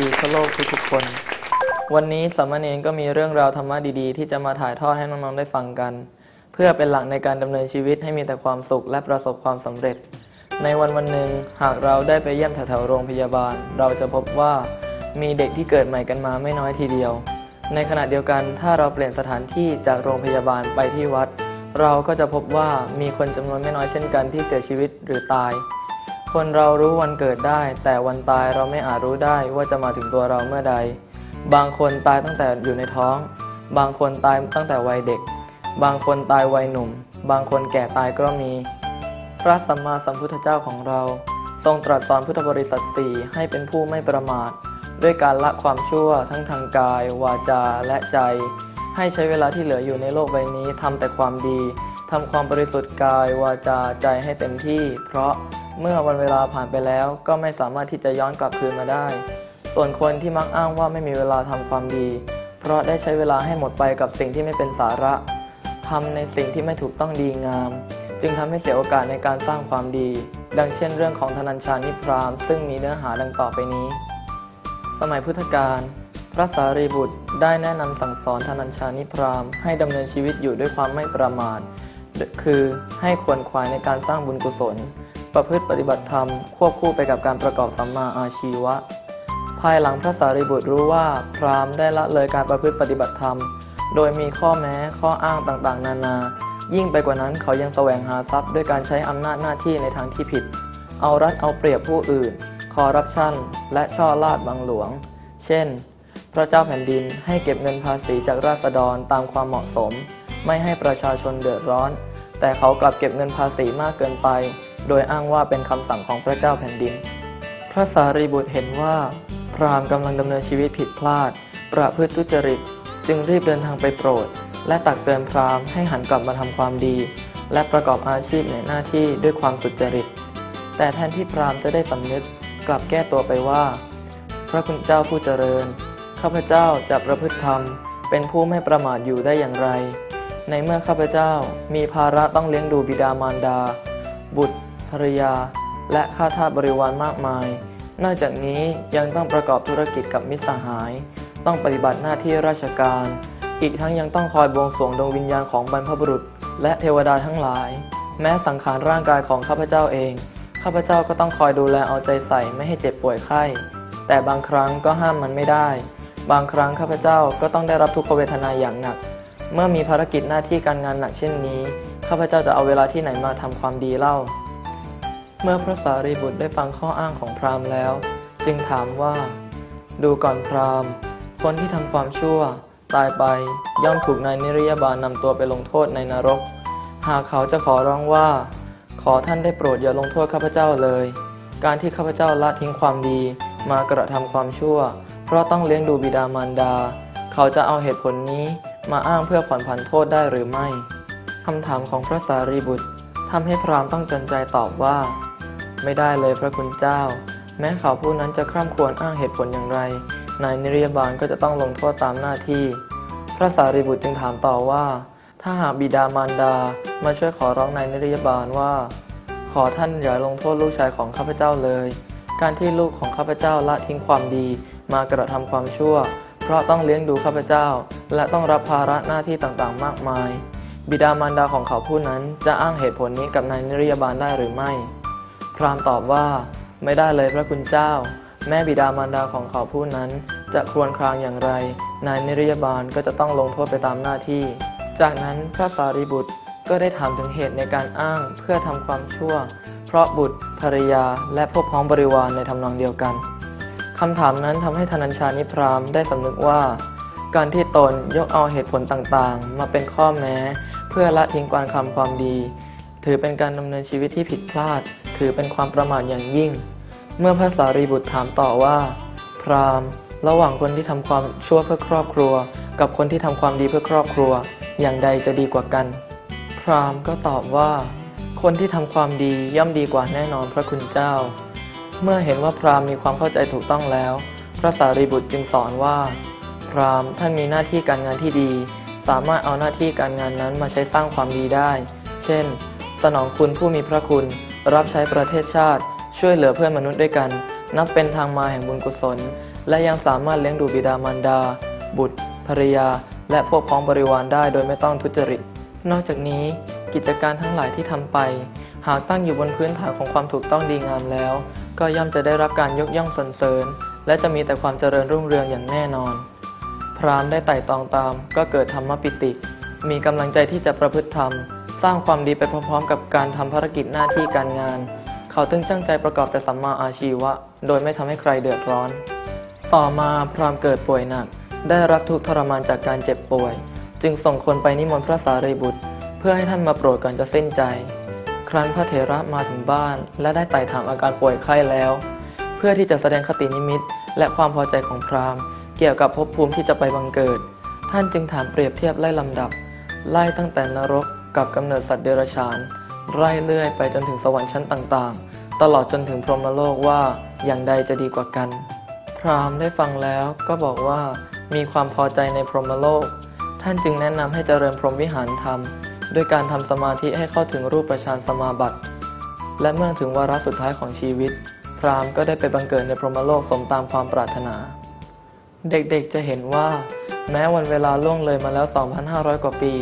ดีทั่วโลกทุกๆคน วันนี้สามเณรก็มีเรื่องราวธรรมะดีๆ ที่จะมาถ่ายทอดให้น้องๆได้ฟังกัน เพื่อเป็นหลักในการดำเนินชีวิตให้มีแต่ความสุขและประสบความสำเร็จ ในวันวันหนึ่งหากเราได้ไปเยี่ยมแถวๆโรงพยาบาล เราจะพบว่ามีเด็กที่เกิดใหม่กันมาไม่น้อยทีเดียว ในขณะเดียวกันถ้าเราเปลี่ยนสถานที่จากโรงพยาบาลไปที่วัด เราก็จะพบว่ามีคนจำนวนไม่น้อยเช่นกันที่เสียชีวิตหรือตาย คนเรารู้วันเกิดได้ แต่วันตายเราไม่อาจรู้ได้ว่าจะมาถึงตัวเราเมื่อใด บางคนตายตั้งแต่อยู่ในท้อง บางคนตายตั้งแต่วัยเด็ก บางคนตายวัยหนุ่ม บางคนแก่ตายก็มี พระสัมมาสัมพุทธเจ้าของเรา ทรงตรัสสอนพุทธบริษัทสี่ให้เป็นผู้ไม่ประมาท ด้วยการละความชั่วทั้งทางกาย วาจาและใจ ให้ใช้เวลาที่เหลืออยู่ในโลกใบนี้ทำแต่ความดี ทำความบริสุทธิ์กายวาจาใจให้เต็มที่ เพราะเมื่อวันเวลาผ่านไปแล้วก็ไม่สามารถที่จะย้อนกลับคืนมาได้ ส่วนคนที่มักอ้างว่าไม่มีเวลาทำความดี เพราะได้ใช้เวลาให้หมดไปกับสิ่งที่ไม่เป็นสาระทำในสิ่งที่ไม่ถูกต้องดีงาม จึงทำให้เสียโอกาสในการสร้างความดี ดังเช่นเรื่องของธนัญชานิพรามซึ่งมีเนื้อหาดังต่อไปนี้ สมัยพุทธกาลพระสารีบุตรได้แนะนำสั่งสอนธนัญชานิพรามให้ดำเนินชีวิตอยู่ด้วยความไม่ประมาท คือให้ควรควายในการสร้างบุญกุศล ประพฤติปฏิบัติธรรม ควบคู่ไปกับการประกอบสัมมาอาชีวะ ภายหลังพระสารีบุตรรู้ว่าพราหมณ์ได้ละเลยการประพฤติปฏิบัติธรรม โดยมีข้อแม้ข้ออ้างต่างๆ นานา ยิ่งไปกว่านั้นเขายังแสวงหาทรัพย์ด้วยการใช้อำนาจหน้าที่ในทางที่ผิด เอารัดเอาเปรียบผู้อื่น คอร์รัปชัน และช่อลาดบังหลวง เช่น พระเจ้าแผ่นดินให้เก็บเงินภาษีจากราษฎรตามความเหมาะสมไม่ให้ประชาชนเดือดร้อน แต่เขากลับเก็บเงินภาษีมากเกินไป โดยอ้างว่าเป็นคำสั่งของพระเจ้าแผ่นดิน พระสารีบุตรเห็นว่า พราหมณ์กำลังดำเนินชีวิตผิดพลาด ประพฤติทุจริต จึงรีบเดินทางไปโปรด และตักเตือนพราหมณ์ให้หันกลับมาทำความดี และประกอบอาชีพในหน้าที่ด้วยความสุจริต แต่แทนที่พราหมณ์จะได้สำนึกกลับแก้ตัวไปว่า พระคุณเจ้าผู้เจริญ ข้าพเจ้าจะประพฤติธรรม เป็นผู้ไม่ประมาทอยู่ได้อย่างไร ในเมื่อข้าพเจ้ามีภาระต้องเลี้ยงดูบิดามารดา บุตรภรรยา และข้าทาสบริวารมากมาย นอกจากนี้ยังต้องประกอบธุรกิจกับมิตรสหาย ต้องปฏิบัติหน้าที่ราชการ อีกทั้งยังต้องคอยบวงสรวงดวงวิญญาณของบรรพบุรุษ และเทวดาทั้งหลาย แม้สังขารร่างกายของข้าพเจ้าเอง ข้าพเจ้าก็ต้องคอยดูแลเอาใจใส่ไม่ให้เจ็บป่วยไข้ แต่บางครั้งก็ห้ามมันไม่ได้ บางครั้งข้าพเจ้าก็ต้องได้รับทุกขเวทนาอย่างหนัก เมื่อมีภารกิจหน้าที่การงานหนักเช่นนี้ ข้าพเจ้าจะเอาเวลาที่ไหนมาทำความดีเล่า เมื่อพระสารีบุตรได้ฟังข้ออ้างของพราหมณ์แล้ว จึงถามว่า ดูก่อนพราหมณ์ คนที่ทำความชั่ว ตายไปย่อมถูกนายนิรยาบาลนำตัวไปลงโทษในนรก หากเขาจะขอร้องว่า ขอท่านได้โปรดอย่าลงโทษข้าพเจ้าเลย การที่ข้าพเจ้าละทิ้งความดีมากระทำความชั่ว เพราะต้องเลี้ยงดูบิดามารดา เขาจะเอาเหตุผลนี้ มาอ้างเพื่อผ่อนผันโทษได้หรือไม่คำถามของพระสารีบุตรทำให้พราหมณ์ต้องจนใจตอบว่า ไม่ได้เลยพระคุณเจ้า แม้เขาผู้นั้นจะคร่ำครวญอ้างเหตุผลอย่างไร นายนิรยาบาลก็จะต้องลงโทษตามหน้าที่ พระสารีบุตรจึงถามต่อว่า ถ้าหากบิดามารดามาช่วยขอร้องนายนิรยาบาลว่า ขอท่านอย่าลงโทษลูกชายของข้าพเจ้าเลย การที่ลูกของข้าพเจ้าละทิ้งความดีมากระทำความชั่ว ราะต้องเลี้ยงดูข้าพเจ้า และต้องรับภาระหน้าที่ต่างๆ มากมาย บิดามารดาของเขาผู้นั้นจะอ้างเหตุผลนี้กับนายนิรยาบาลได้หรือไม่ พรามตอบว่า ไม่ได้เลยพระคุณเจ้า แม่บิดามารดาของเขาผู้นั้น จะครวญครางอย่างไร นายนิรยาบาลก็จะต้องลงโทษไปตามหน้าที่ จากนั้นพระสารีบุตรก็ได้ถามถึงเหตุในการอ้างเพื่อทำความชั่ว เพราะบุตรภรรยาและพวกพ้องบริวารในทำนองเดียวกัน คำถามนั้นทำให้ธนัญชานิพรามได้สำนึกว่า การที่ตนยกเอาเหตุผลต่างๆ มาเป็นข้อแม้ เพื่อละทิ้งการคำความดี ถือเป็นการดำเนินชีวิตที่ผิดพลาด ถือเป็นความประมาทอย่างยิ่ง เมื่อพระสารีบุตรถามต่อว่า พรามระหว่างคนที่ทำความชั่วเพื่อครอบครัว กับคนที่ทำความดีเพื่อครอบครัว อย่างใดจะดีกว่ากัน พรามก็ตอบว่า คนที่ทำความดีย่อมดีกว่าแน่นอนพระคุณเจ้า เมื่อเห็นว่าพราหมณ์มีความเข้าใจถูกต้องแล้ว พระสารีบุตรจึงสอนว่า พราหมณ์ท่านมีหน้าที่การงานที่ดี สามารถเอาหน้าที่การงานนั้นมาใช้สร้างความดีได้ เช่น สนองคุณผู้มีพระคุณ รับใช้ประเทศชาติ ช่วยเหลือเพื่อนมนุษย์ด้วยกัน นับเป็นทางมาแห่งบุญกุศล และยังสามารถเลี้ยงดูบิดามารดา บุตรภรรยา และพวกพ้องบริวารได้โดยไม่ต้องทุจริต นอกจากนี้ กิจการทั้งหลายที่ทำไป หากตั้งอยู่บนพื้นฐานของความถูกต้องดีงามแล้ว ก็ย่อมจะได้รับการยกย่องสรรเสริญ และจะมีแต่ความเจริญรุ่งเรืองอย่างแน่นอน พรามได้ไต่ตองตาม ก็เกิดธรรมปิติ มีกำลังใจที่จะประพฤติธรรม สร้างความดีไปพร้อมๆ กับการทำภารกิจหน้าที่การงาน เขาตึงจ้งใจประกอบแต่สัมมาอาชีวะ โดยไม่ทำให้ใครเดือดร้อน ต่อมาพรามเกิดป่วยหนัก ได้รับทุกทรมานจากการเจ็บป่วย จึงส่งคนไปนิมนต์พระสารีบุตร เพื่อให้ท่านมาโปรดก่อนจะสิ้นใจ ครั้นพระเถระมาถึงบ้าน และได้ไต่ถามอาการป่วยไข้แล้ว เพื่อที่จะแสดงคตินิมิต และความพอใจของพราหมณ์เกี่ยวกับภพภูมิที่จะไปบังเกิด ท่านจึงถามเปรียบเทียบไล่ลำดับ ไล่ตั้งแต่นรกกับกำเนิดสัตว์เดรัจฉาน ไล่เลื่อยไปจนถึงสวรรค์ชั้นต่างๆ ตลอดจนถึงพรหมโลกว่าอย่างใดจะดีกว่ากัน พราหมณ์ได้ฟังแล้วก็บอกว่ามีความพอใจในพรหมโลก ท่านจึงแนะนำให้เจริญพรหมวิหารธรรม ด้วยการทำสมาธิให้เข้าถึงรูปฌานสมาบัติ และเมื่อถึงวาระสุดท้ายของชีวิต พราหมณ์ก็ได้ไปบังเกิดในพรหมโลกสมตามความปรารถนา เด็กๆจะเห็นว่า แม้วันเวลาล่วงเลยมาแล้ว 2,500 กว่าปี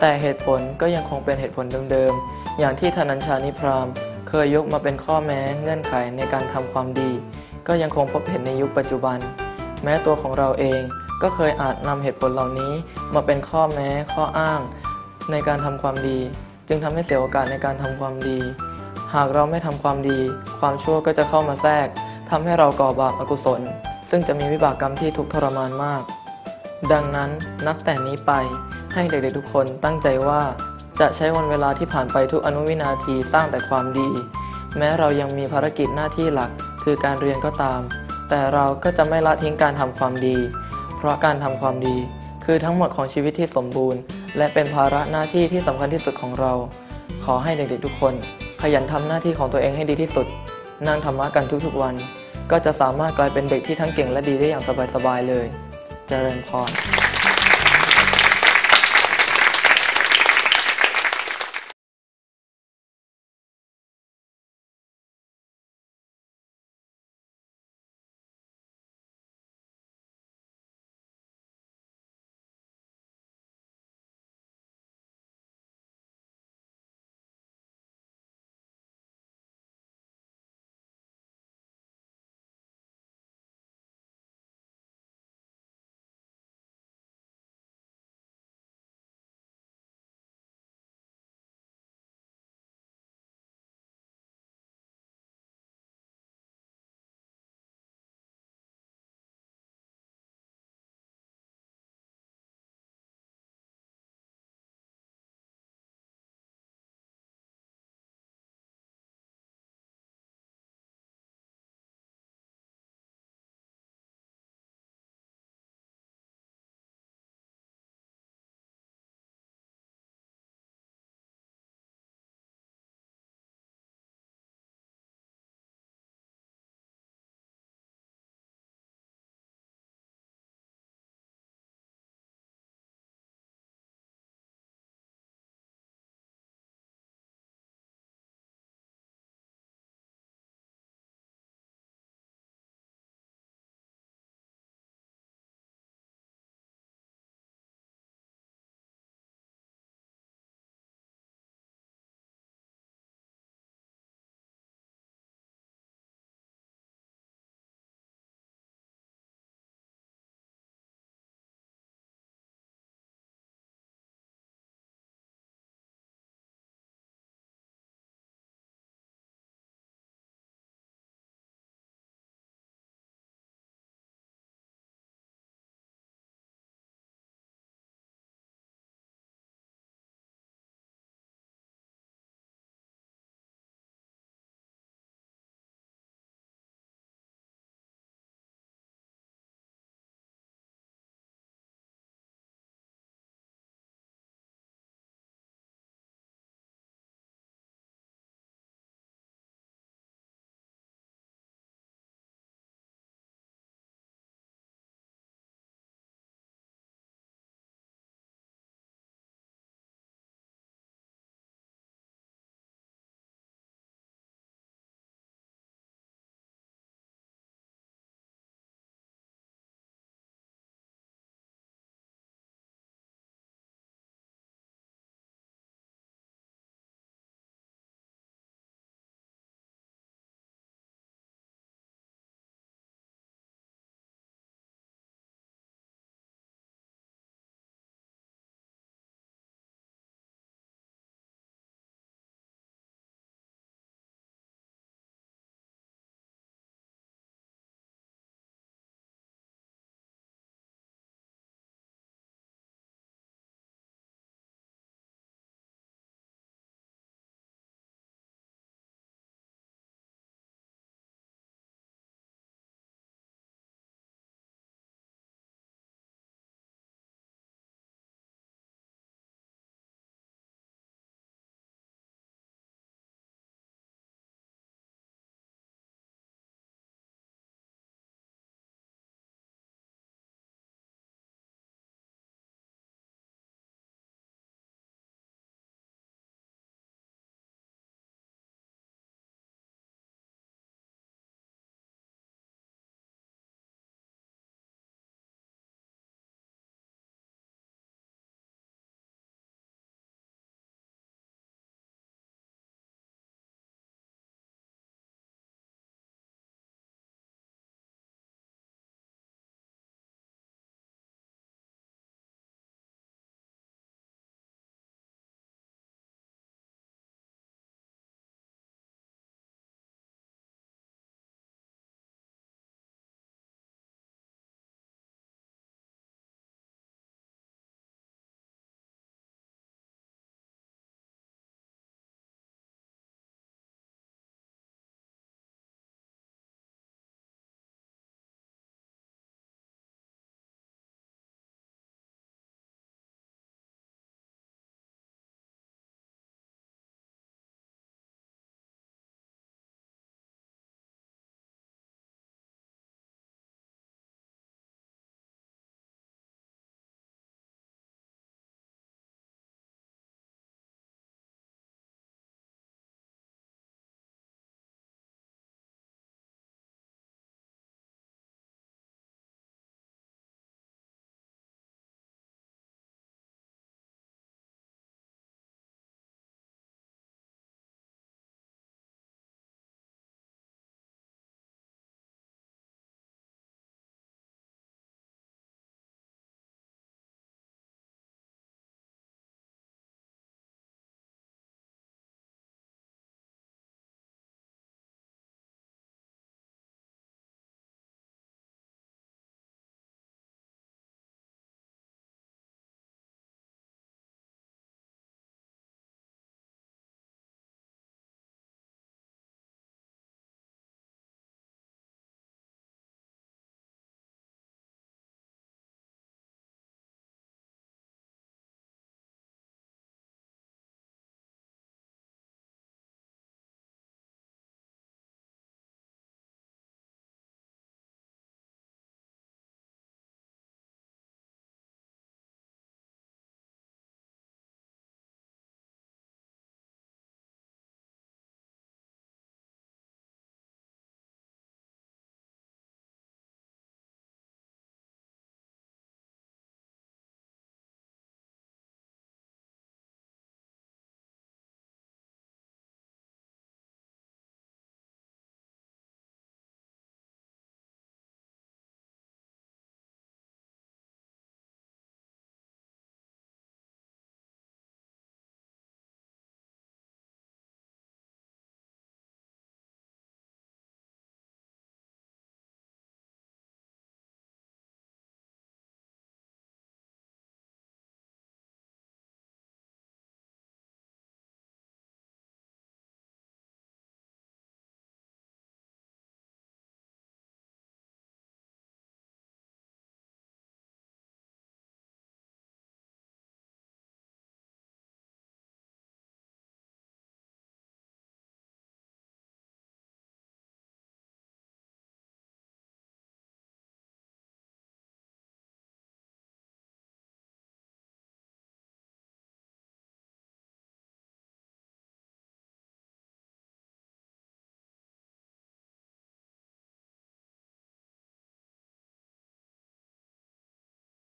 แต่เหตุผลก็ยังคงเป็นเหตุผลเดิมๆ อย่างที่ธนัญชานิพรามเคยยกมาเป็นข้อแม้เงื่อนไขในการทำความดี ก็ยังคงพบเห็นในยุคปัจจุบัน แม้ตัวของเราเองก็เคยอาจนำเหตุผลเหล่านี้มาเป็นข้อแม้ข้ออ้าง ในการทำความดี จึงทำให้เสียโอกาสในการทำความดี หากเราไม่ทำความดี ความชั่วก็จะเข้ามาแทรกทำให้เราก่อบาปอกุศล ซึ่งจะมีวิบากกรรมที่ทุกทรมานมาก ดังนั้นนับแต่นี้ไปให้เด็กๆทุกคนตั้งใจว่า จะใช้วันเวลาที่ผ่านไปทุกอนุวินาทีสร้างแต่ความดี แม้เรายังมีภารกิจหน้าที่หลัก คือการเรียนก็ตาม แต่เราก็จะไม่ละทิ้งการทำความดี เพราะการทำความดี คือทั้งหมดของชีวิตที่สมบูรณ์ และเป็นภาระหน้าที่ที่สำคัญที่สุดของเรา ขอให้เด็กๆทุกคน ขยันทำหน้าที่ของตัวเองให้ดีที่สุด นั่งธรรมะกันทุกๆวัน ก็จะสามารถกลายเป็นเด็กที่ทั้งเก่งและดีได้อย่างสบายๆเลย เจริญพร